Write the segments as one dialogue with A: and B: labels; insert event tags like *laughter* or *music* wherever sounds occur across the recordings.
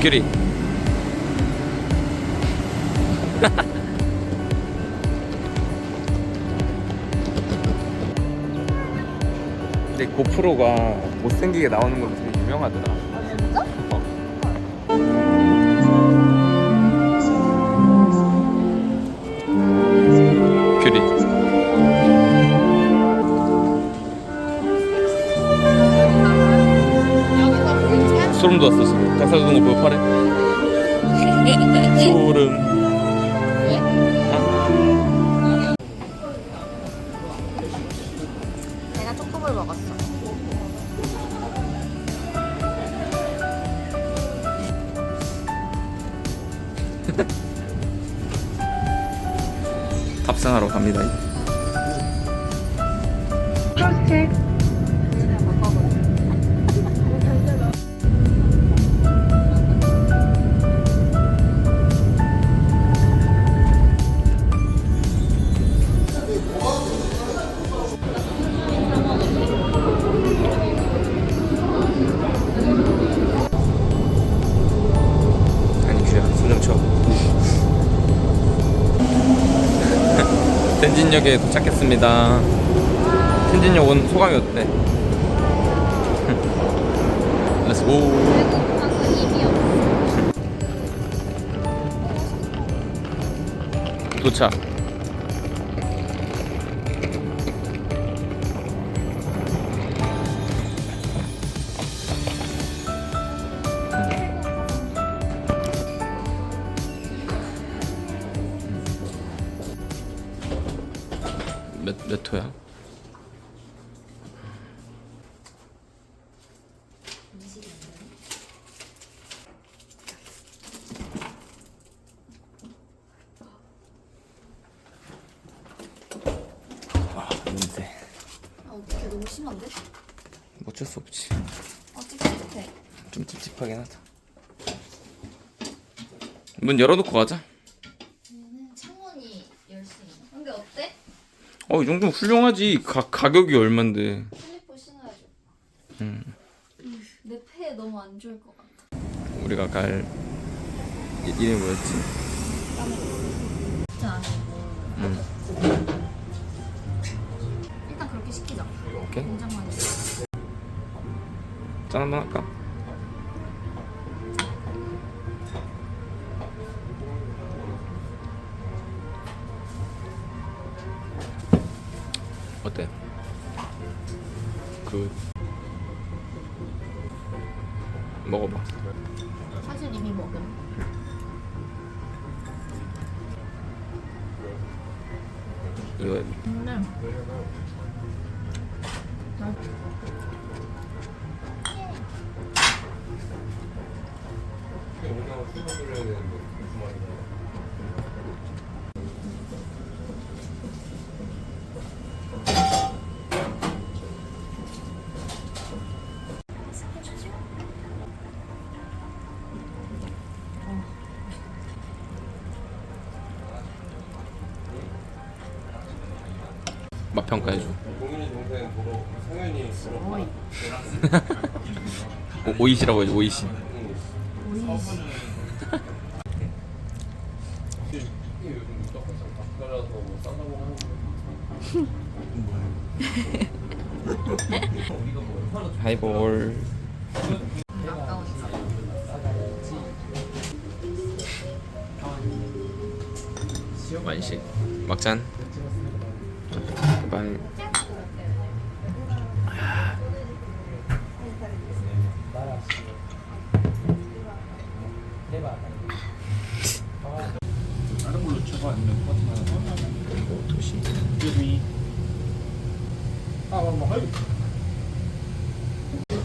A: 규리 근데 고프로가 못생기게 나오는 걸로 되게 유명하더라 소름 돋았어 지금 닭살 돋는 거 보여 팔에? 소름
B: 내가 초코볼 먹었어. *laughs*
A: 탑승하러 갑니다 텐진역에 도착했습니다. 텐진역 온 소감이 어때? *laughs* 렛츠고 도착 몇, 몇 호야? 아 냄새
B: 아 어떡해 너무 심한데?
A: 어쩔 수 없지
B: 아 찝찝해.
A: 좀 찝찝하긴 하다 문 열어놓고 가자
B: 얘는 창문이 열 수 있는. 근데 어때?
A: 어 이 정도면 훌륭하지 가, 가격이 얼만데
B: 슬리퍼 신어야지.
A: 음.
B: 내 폐에 너무 안 좋을 것 같아.
A: 우리가 갈 이, 이름이 뭐였지?
B: 진짜 안 해.
A: 음.
B: 일단 그렇게 시키자.
A: 오케이
B: 공장만 해.
A: 짠 한번 할까?
B: 사실 이미 먹음.
A: 이거
B: 근데
A: 맛 평가해줘.
C: 동윤이 동생 보러 성현이 보러
A: 오, 오이시라고 해줘 오이시.
C: 요즘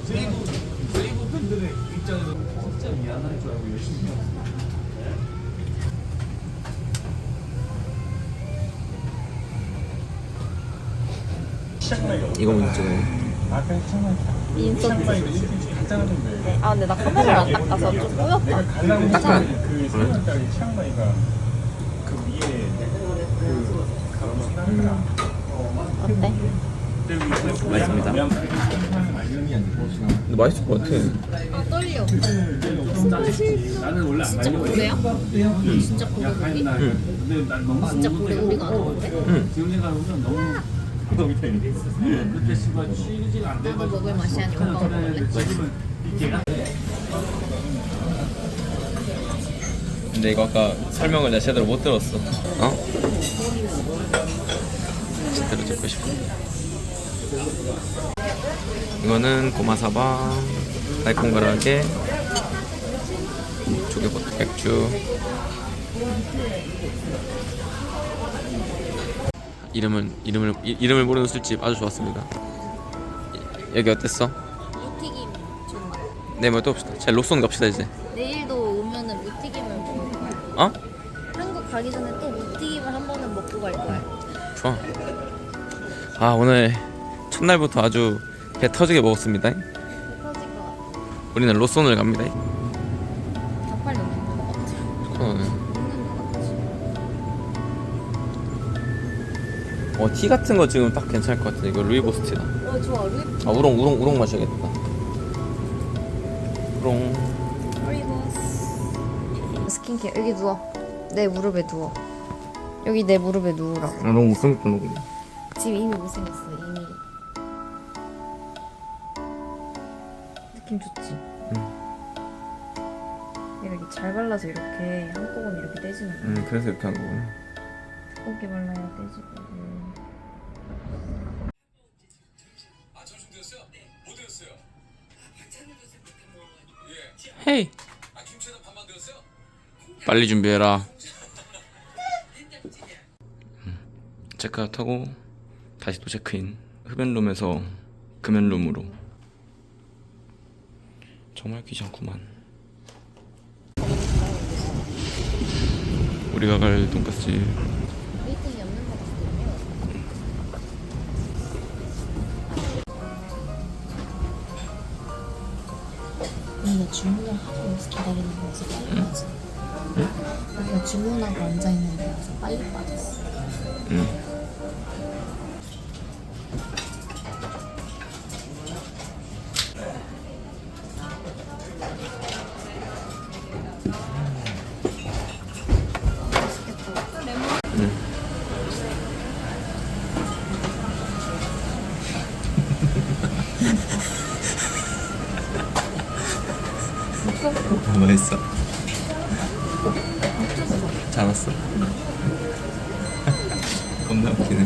C: 세이브, 세이브 팬들의 입장에서 진짜 미안할 줄 알고 열심히 했어.
A: 이거
C: 치앙마이.
B: 인서트. 아 근데 나 카메라를 안 닦아서 좀 뿌옇다.
C: 가려고
A: 닦아.
C: 그 치앙마이가 그 위에 그 하더라.
B: 어때?
A: 맛있습니다. 근데 맛있을 것 같아.
B: 아 떨려.
C: 나는 원래 안
B: 진짜 고래야? 진짜 고래 고기?
C: 근데 난 너무
B: 진짜 고래 우리가 아는 건데?
C: 지금 생각하면 너무 너무 그때 씨발 취지가 안
B: 나도
C: 돼가지고
B: 먹을 맛이 아니고 오빠가 먹을래?
C: 지금은 이게
A: 근데 이거 아까 설명을 내가 제대로 못 들었어. 어? 제대로 듣고 싶어. 이거는 고마사바, 달콤가라게, 조개버터 백주. 이름은 이름을 이, 이름을 모르는 술집 아주 좋았습니다. 여기 어땠어?
B: 무튀김 좋나?
A: 내일 뭐또 봅시다. 제 로손 갑시다 이제.
B: 내일도 오면은 무튀김을 먹을 거야.
A: 어?
B: 한국 가기 전에 또 무튀김을 한 번은 먹고 갈 거야.
A: 좋아. 아 오늘 첫날부터 아주 배 터지게 먹었습니다.
B: 터질 것 같아.
A: 우리는 로손을 갑니다.
B: 다 빨리 먹는 것 같지?
A: 어,
B: 먹는 것 같지?
A: 어, 티 같은 거 지금 딱 괜찮을 것 같아. 이거 루이보스티다.
B: 어 좋아. 루이
A: 아 우롱 우롱 우롱 마셔야겠다. 우롱.
B: 프리고스. 스킨케어 여기 누워. 내 무릎에 누워. 여기 내 무릎에 누우라고.
A: 아 너무 못생겼다 너.
B: 지금 이미 못생겼어 이미. 느낌 좋지? 얘가 이렇게 잘 발라서 이렇게 한꺼번에 이렇게 떼지는 거야.
A: 음 그래서 이렇게 한 거구나.
B: 두껍게 발라야 떼지고.
A: 헤이. 빨리 준비해라. 음, 체크아웃하고 다시 또 체크인. 흡연룸에서 금연룸으로. 정말 귀찮구만. 우리가 갈
B: 같거든요. 우리가 주문을 하고 여기서 기다리는 거여서 빨리 빠지. 우리가 주문하고 앉아 있는 데여서 빨리 빠졌어.
A: 응. 잘 왔어. 겁나 웃기네.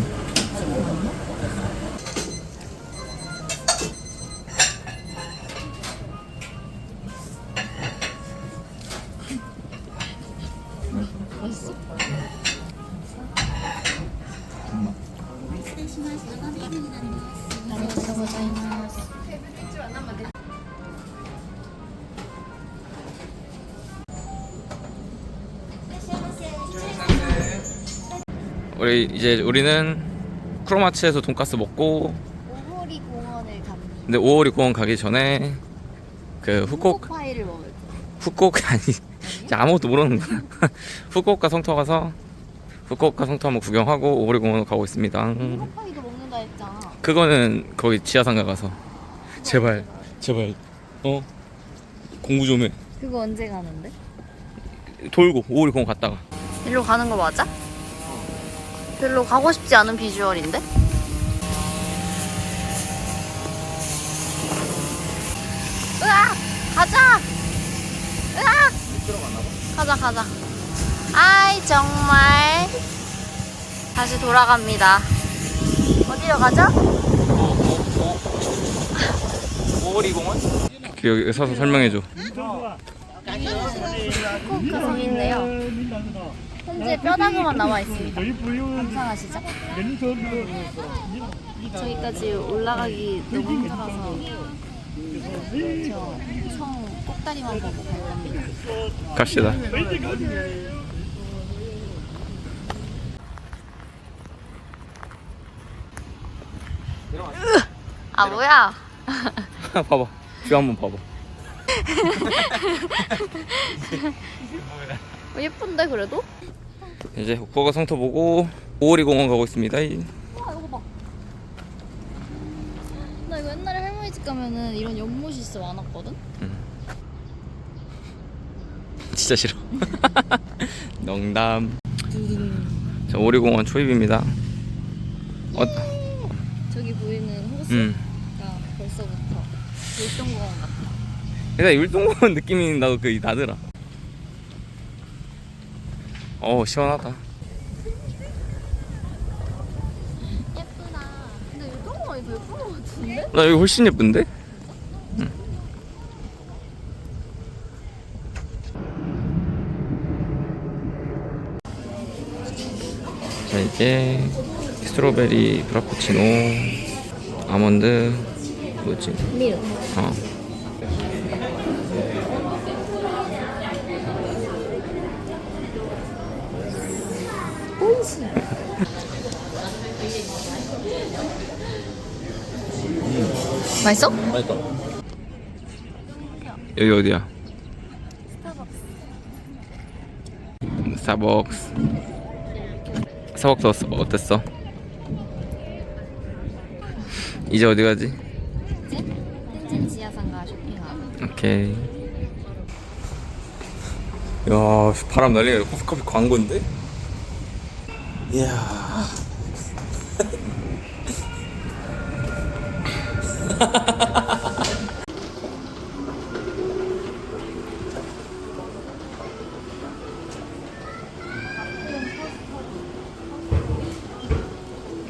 A: 이제 우리는 크로마치에서 돈까스 먹고
B: 오호리 공원을 갑니다.
A: 근데 오오리 공원 가기 전에 그 후쿠오카
B: 파이를 먹을 거야.
A: 후쿠오카 아니 이제 아무것도 모르는구나 *laughs* 후쿠오카 성토 가서 후쿠오카 성토 한번 구경하고 오오리 공원 가고 있습니다
B: 파이도 먹는다 했잖아.
A: 그거는 거기 지하상가 가서 제발 제발 어 공부 좀해
B: 그거 언제 가는데?
A: 돌고 오오리 공원 갔다가
B: 일로 가는 거 맞아? 별로 가고 싶지 않은 비주얼인데? 으아! 가자! 으아! 가자 가자 아이 정말 다시 돌아갑니다 어디로 가죠?
A: 오오리 공원? 여기 서서 설명해줘
B: 후쿠오카 성인데요 현재 뼈다구만 남아 있습니다 감상하시죠? 저기까지 올라가기 너무 힘들어서 저성 꼭다리만 보고 갈 겁니다
A: 갑시다
B: 아 뭐야? *laughs*
A: 봐봐 뷰 한번 봐봐
B: 어, 예쁜데 그래도?
A: 이제 후쿠오카 성토 보고 오오리 공원 가고 있습니다
B: 와 이거 봐 이런 연못이 진짜 많았거든? *laughs*
A: 진짜 싫어. *laughs* 농담. 자 오리공원 초입입니다. 어,
B: 저기 보이는 호수가
A: 음.
B: 벌써부터 일동공원 같아.
A: 일단 율동공원 느낌이 나도 그 나더라. 어 시원하다.
B: 예쁘다. 근데 일동공원이 더 예쁜 것 같은데?
A: 나 여기 훨씬 예쁜데? 응. 자 이게 스트로베리 프라푸치노 아몬드 뭐지?
B: 밀.
A: 어.
B: 온수. 맛있어?
A: 맛있다. 여기 어디야? 스타벅스. 스타벅스 어땠- 어땠어? 이제 어디 가지?
B: 텐진 지하상가 쇼핑하고.
A: 오케이. 야, 바람 날리네. 커피 커피 광고인데? 이야. *laughs*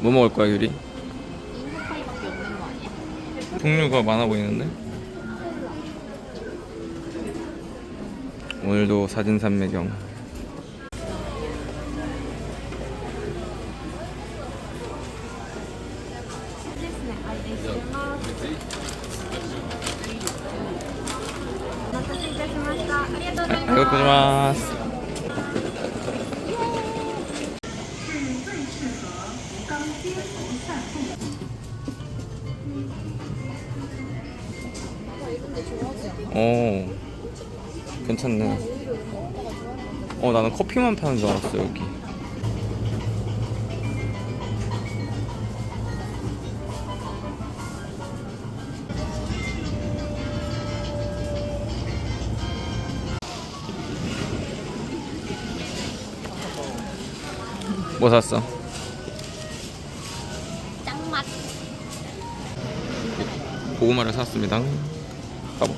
A: 뭐 먹을 거야, 유리? 종류가 많아 보이는데? 오늘도 사진 산매경
B: 않아?
A: 어 괜찮네 어 나는 커피만 파는 줄 알았어 여기 뭐 샀어?
B: 짱맛.
A: 고구마를 샀습니다 가보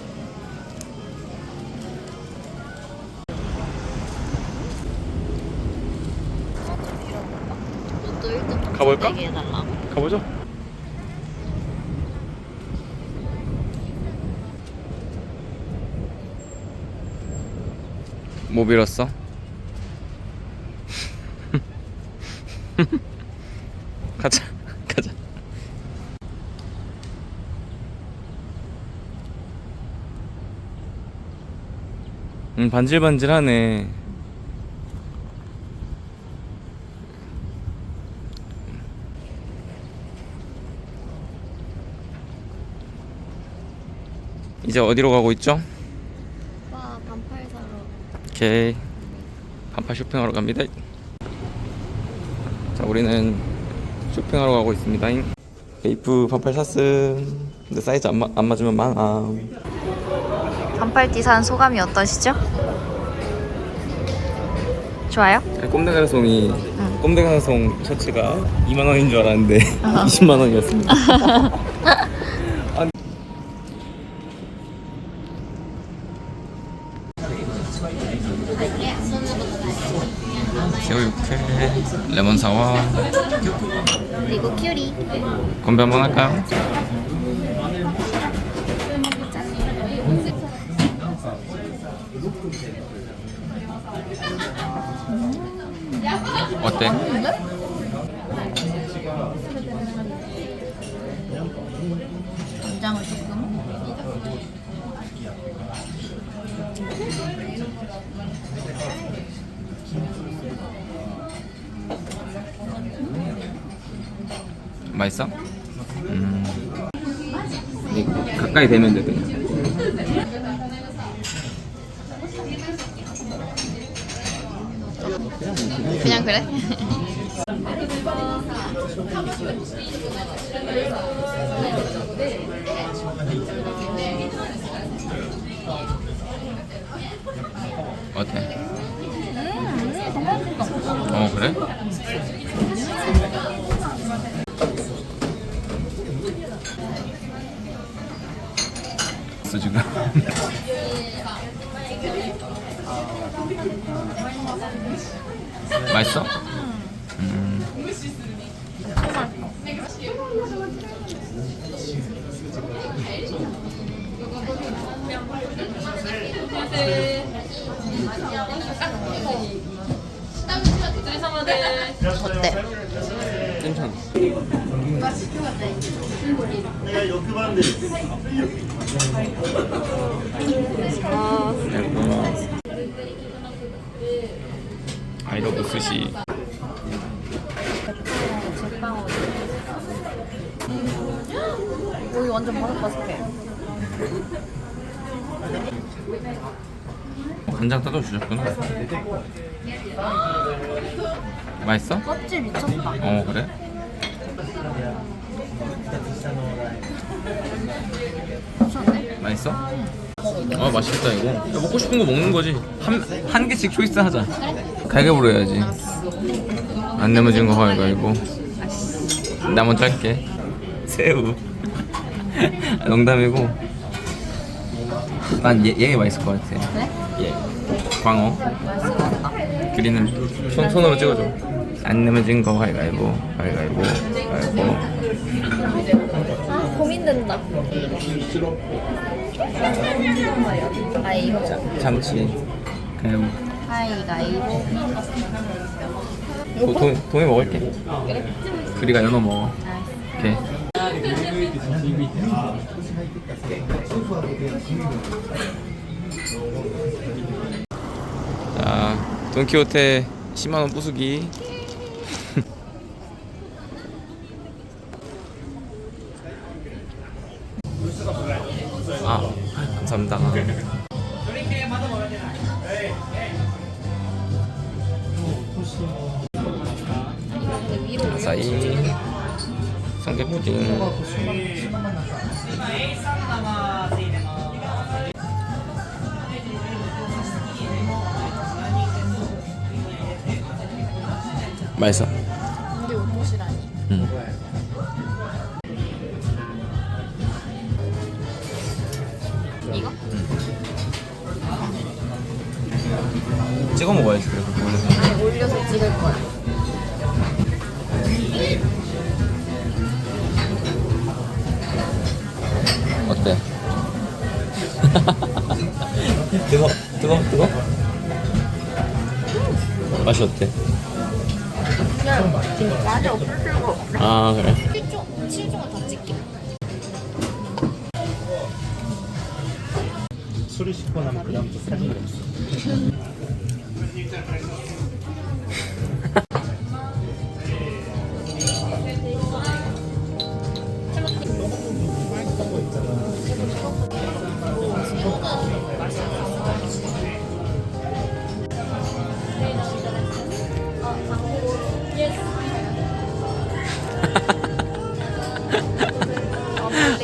B: 로또 1등
A: 가볼까? 가보죠 뭐 빌었어? 가자 가자 음 반질반질하네. 이제 어디로 가고 있죠?
B: 와 반팔 사러.
A: 오케이. 반팔 쇼핑하러 갑니다. 자 우리는 쇼핑하러 가고 있습니다. 베이프 반팔 샀음. 근데 사이즈 안, 마, 안 맞으면 망함
B: 반팔티 산 소감이 어떠시죠? 좋아요?
A: 꼼데가송이 꼼데가송 셔츠가 2만 원인 줄 알았는데 20만 원이었습니다 새우 육회 레몬 사와
B: 그리고 큐리.
A: 건배 한번 할까요? 어때?
B: 간장을 조금.
A: 맛있어? 음. 가까이 대면 되더라. 어 그래? 지금 *laughs* 맛있어?
B: 어때?
A: 괜찮아. 아이러브 스시.
B: 여기 완전 바삭바삭해.
A: 간장 따져 주셨구나. 맛있어?
B: 껍질 미쳤다.
A: 어 그래? 맛있어? 아 맛있겠다 이거. 야, 먹고 싶은 거 먹는 거지. 한 한 개씩 초이스 하자. 가위바위보로 해야지. 안 내면 진거 가위바위보. 나 먼저 할게. 새우. 아, *laughs* 농담이고. 난 얘, 얘가 맛있을 것 같아.
B: 그래?
A: 얘. 광어. 그리는 손, 손으로 찍어줘. 안 내면 진거 가위바위보. 가위바위보. 가위바위보.
B: 아 고민된다. 아 이거
A: 자, 참치. 그냥
B: 가위가위보.
A: 도, 도, 동이 먹을게. 그리가 연어 먹어. 오케이. 자, 돈키호테 10만 원 부수기. 아, 감사합니다. 아사히 성게 푸딩 맛있어
B: 근데 옷이라니.
A: 응. 찍어 먹어야지 그래도 원래
B: 아니 올려서 찍을 거야.
A: 어때? *laughs* 뜨거 뜨거 뜨거 맛이 어때?
B: 그냥 지금 많이 없을 수가 없어.
A: 아 그래
B: 7종, 7종은 다 찍게.
C: 술을 씻고 나면 그다음부터 사진이 없어.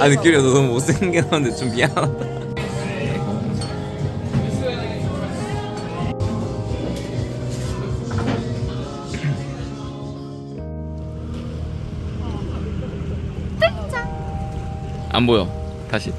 A: 아 느끼려 너 너무 못생겼는데 좀 미안하다 안 보여. 다시